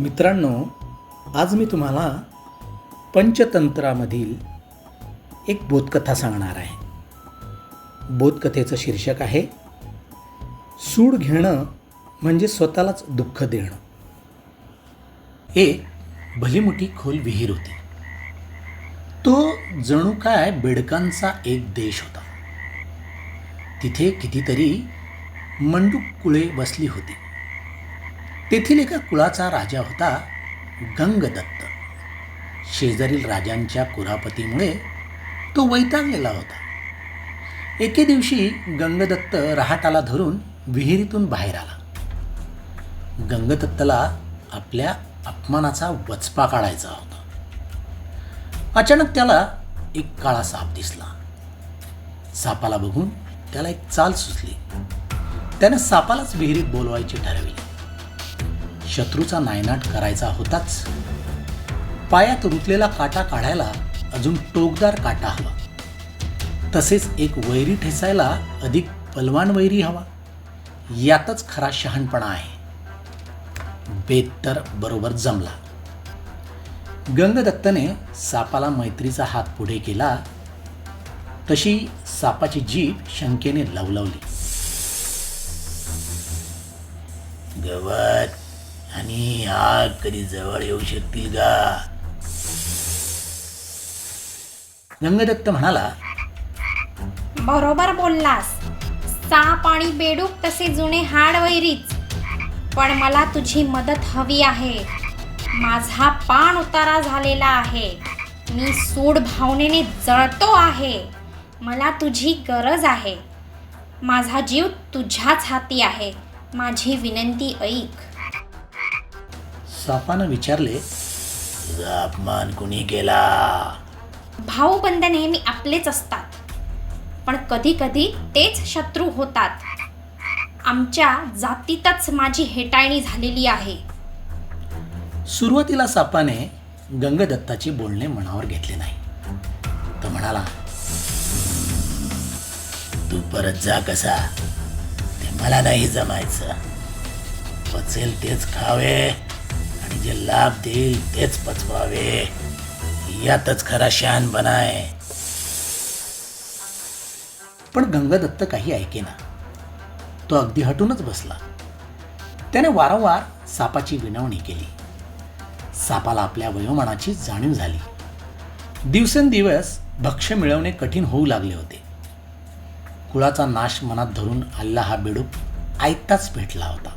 मित्रांनो आज मी तुम्हाला पंचतंत्रामधील एक बोधकथा सांगणार आहे. बोधकथेचं शीर्षक आहे सूड घेणं म्हणजे स्वतःलाच दुःख देणं. एक भलीमोठी खोल विहीर होती. तो जणू काय बेडकांचा एक देश होता. तिथे कितीतरी मंडूक कुळे बसली होती. तेथील एका कुळाचा राजा होता गंगदत्त. शेजारील राजांच्या कुरापतीमुळे तो वैतागलेला होता. एके दिवशी गंगदत्त रहाटाला धरून विहिरीतून बाहेर आला. गंगदत्तला आपल्या अपमानाचा वचपा काढायचा होता. अचानक त्याला एक काळा साप दिसला. सापाला बघून त्याला एक चाल सुचली. त्याने सापालाच विहिरीत बोलवायची ठरविले. शत्रूचा नायनाट करायचा होताच. पायात रुतलेला काटा काढायला अजून टोकदार काटा हवा. तसेच एक वैरी ठेसायला अधिक बलवान वैरी हवा. यातच खरा शहाणपणा आहे. बेत तर बरोबर जमला. गंगदत्तने सापाला मैत्रीचा हात पुढे केला. तशी सापाची जीभ शंकेने लवलवली. गवत आणि आग कधी जवळ येऊ शकतील का? गंगदत्त म्हणाला बरोबर बोललास. साप आणि बेडूक तसे जुने हाड वैरीच पण मला तुझी मदत हवी आहे. माझा पाण उतारा झालेला आहे. मी सूड भावनेने जळतो आहे. मला तुझी गरज आहे. माझा जीव तुझ्याच हाती आहे. माझी विनंती ऐक. सापानं विचारले अपमान कुणी केला? भाऊबंद नेहमी आपलेच असतात पण कधी कधी तेच शत्रू होतात. आमच्या जातीतच माझी हेटाळणी झालेली आहे. सुरुवातीला सापाने गंगदत्ताचे बोलणे मनावर घेतले नाही. तो म्हणाला तू परत जा कसा? ते मला नाही जमायचं. पचेल तेच खावे. जे लाभ देईल तेच पचवावे. यातच खरा शान बनाय. पण गंगदत्त काही ऐकेना तो अगदी हटूनच बसला. त्याने वारंवार सापाची विनवणी केली. सापाला आपल्या वयोमानाची जाणीव झाली. दिवसेंदिवस भक्ष्य मिळवणे कठीण होऊ लागले होते. कुळाचा नाश मनात धरून आल्ला हा बेडूक ऐकताच भेटला होता.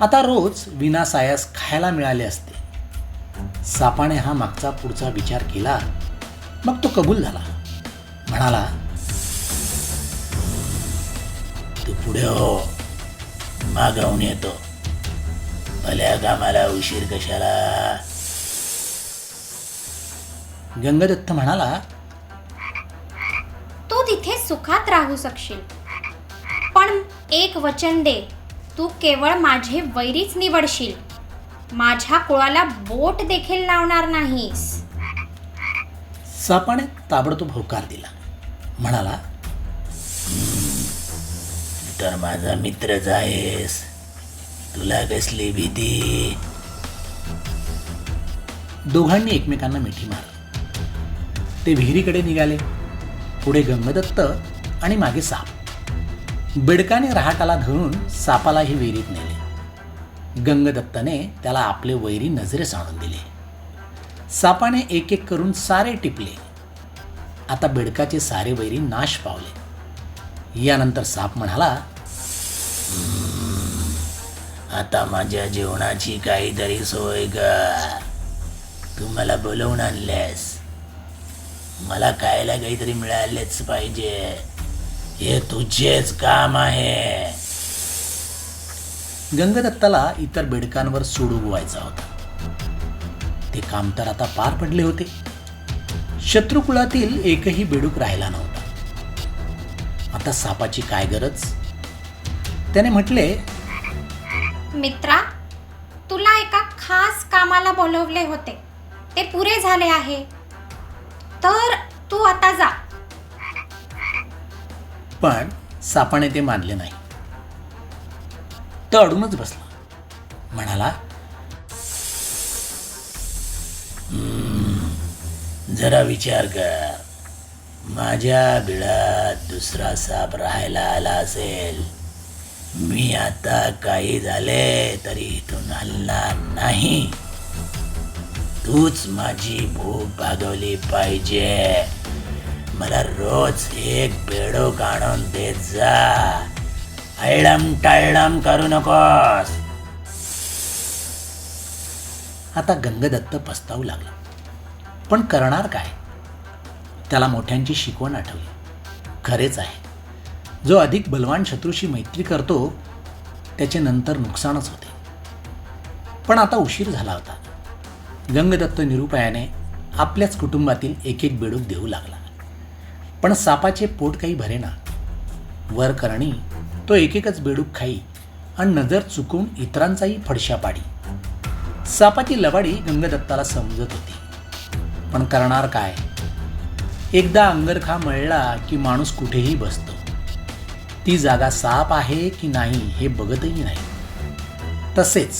आता रोज विनासायास खायला मिळाले असते. सापाने हा मागचा पुढचा विचार केला मग तो कबूल झाला. म्हणाला तू पुढे हो. मागावून येतो. भल्या कामाला उशीर कशाला? गंगदत्त म्हणाला तू तिथे सुखात राहू शकशील. पण एक वचन दे. तू केवळ माझे वैरीच निवडशील. माझ्या कुळाला बोट देखील लावणार नाहीस. सापाने ताबडतोब होकार दिला. म्हणाला तर माझा मित्रच आहेस तुला कसली भीती? दोघांनी एकमेकांना मिठी मारली. ते विहिरीकडे निघाले. पुढे गंगदत्त आणि मागे साप. बिडकाने रहाटाला धरून सापालाही विहिरीत नेले. गंगदत्ताने त्याला आपले वैरी नजरेस आणून दिले. सापाने एक एक करून सारे टिपले. आता बिडकाचे सारे वैरी नाश पावले. यानंतर साप म्हणाला आता माझ्या जेवणाची काहीतरी सोय का तू मला बोलवून आणलेस मला खायला काहीतरी मिळालेच पाहिजे. हे तुझेच काम आहे. गंगदत्ताला इतर बेडकांवर सूड उगवायचा होता. ते काम तर आता पार पडले होते. शत्रुकुळातील एकही बेडूक राहिला नव्हता. आता सापाची काय गरज? त्याने म्हटले मित्रा तुला एका खास कामाला बोलवले होते. ते पुरे झाले आहे. तर तू आता जा. पण सापाने ते मानले नाही. तो अडूनच बसला. म्हणाला जरा विचार कर. माझ्या बिळात दुसरा साप राहायला आला असेल. मी आता काही झाले तरी इथून हलणार नाही. तूच माझी भूक भागवली पाहिजे. मला रोज एक बेडो काढून देत जा. ऐळम टाळम करू नकोस. आता गंगदत्त पस्तावू लागला. पण करणार काय? त्याला मोठ्यांची शिकवण आठवली. खरेच आहे. जो अधिक बलवान शत्रूशी मैत्री करतो त्याचे नंतर नुकसानच होते. पण आता उशीर झाला होता. गंगदत्त निरुपायाने आपल्याच कुटुंबातील एक एक बेडूक देऊ लागला. पण सापाचे पोट काही भरेना. वर करणी तो एक एकच बेडूक खाई आणि नजर चुकून इतरांचाही फडशा पाडी. सापाची लबाडी गंगदत्ताला समजत होती. पण करणार काय? एकदा अंगरखा मळला की माणूस कुठेही बसतो. ती जागा साप आहे की नाही हे बघतही नाही. तसेच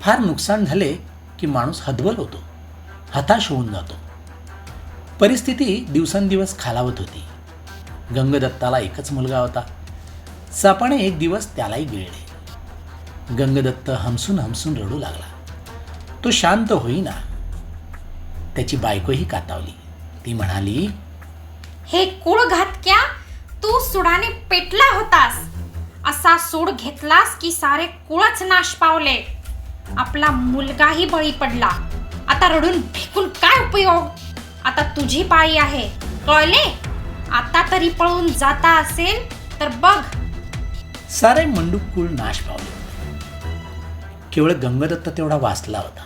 फार नुकसान झाले की माणूस हदबल होतो. हताश होऊन जातो. परिस्थिती दिवसेंदिवस खालावत होती. गंगदत्ताला एकच मुलगा होता. सापाने एक दिवस त्यालाही गिळले. गंगदत्त हमसून हमसून रडू लागला. तो शांत होईना. त्याची बायकोही कातावली. ती म्हणाली हे कुळ घातक्या तू सुडाने पेटला होतास. असा सूड घेतलास की सारे कुळच नाश पावले. आपला मुलगाही बळी पडला. आता रडून फेकून काय उपयोग? आता तुझी पाळी आहे. कळले? आता तरी पळून जाता असेल तर बघ. सारे मंडूक कुळ नाश पावले. केवळ गंगदत्त तेवढा वाचला होता.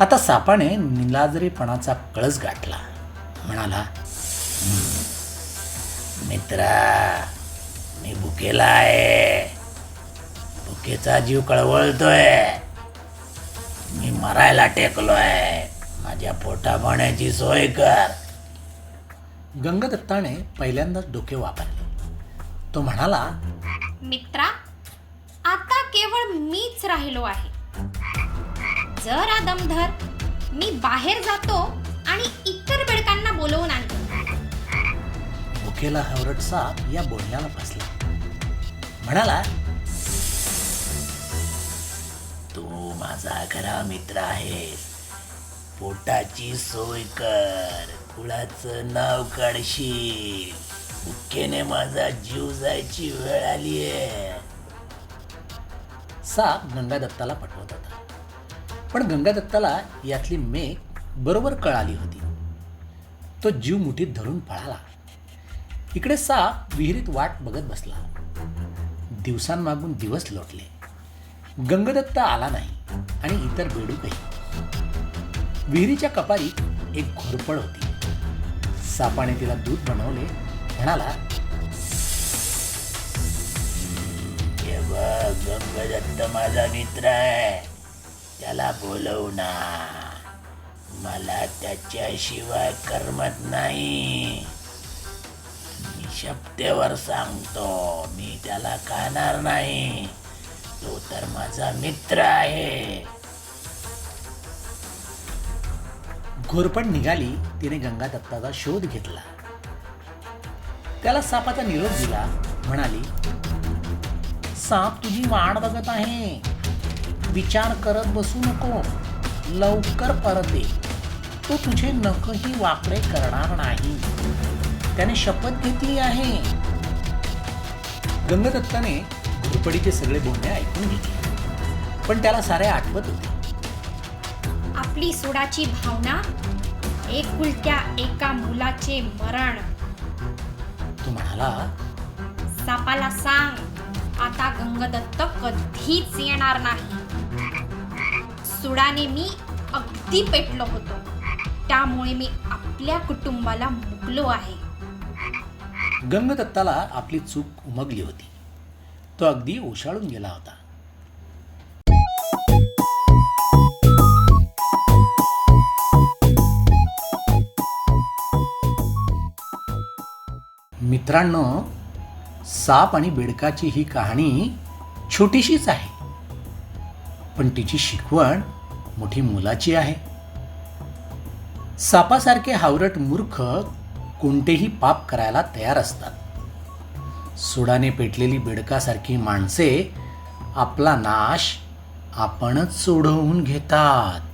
आता सापाने निलाजरीपणाचा कळस गाठला. म्हणाला मित्रा मी भुकेला आहे भुकेचा जीव कळवळतोय. मी मरायला टेकलोय. माझ्या पोटा पाण्याची सोय कर. गंगदत्ताने पहिल्यांदाच डोके वापरले. तो म्हणाला मित्रा आता केवळ मीच राहिलो आहे. जरा दमधर मी बाहेर जातो आणि इतर बेडकांना बोलवून आणतो. भुकेला हवरट साप या बोलण्याला फसला. म्हणाला तू माझा खरा मित्र आहेस. पोटाची सोय कर. कुळाचं नाव काढशील. भुकेने माझा जीव जायची वेळ आलीये साप गंगादत्ताला पटवत होता. पण गंगादत्ताला यातली मेघ बरोबर कळाली होती. तो जीव मुठीत धरून पळाला. इकडे साप विहिरीत वाट बघत बसला. दिवसांमागून दिवस लोटले. गंगदत्त आला नाही आणि इतर बेडूकही. विहिरीच्या कपारीत एक घोरपड होती. सापाने तिला दूध बनवले म्हणाला गंगदत्त माझा मित्र आहे. त्याला बोलव ना. मला त्याच्याशिवाय करमत नाही. मी शब्देवर सांगतो मी त्याला खाणार नाही. तो तर माझा मित्र आहे. घोरपण निघाली तिने गंगा दत्ताचा शोध घेतला. त्याला सापाचा निरोप दिला म्हणाली साप तुझी वाट बघत आहे. विचार करत बसू नको. लवकर परत ये. तो तुझे नखही वाकडे करणार नाही. त्याने शपथ घेतली आहे. गंगदत्ताने घोरपडीचे सगळे बोलणे ऐकून घेतले. पण त्याला सारे आठवत होते. आपली सुडाची भावना एकुलत्या एका मुलाचे मरण. तो म्हणाला सापाला सांग आता गंगदत्त कधीच येणार नाही. सुडाने मी अगदी पेटलो होतो. त्यामुळे मी आपल्या कुटुंबाला मुकलो आहे. गंगदत्ताला आपली चूक उमगली होती. तो अगदी ओशाळून गेला होता. मित्रांनो साप आणि बेडकाची ही कहाणी छोटीशीच आहे. पण तिची शिकवण मोठी मुलाची आहे. सापासारखे हावरट मूर्ख कोणतेही पाप करायला तयार असतात. सुडाने पेटलेली बेडकासारखी माणसे आपला नाश आपणच सोडवून घेतात.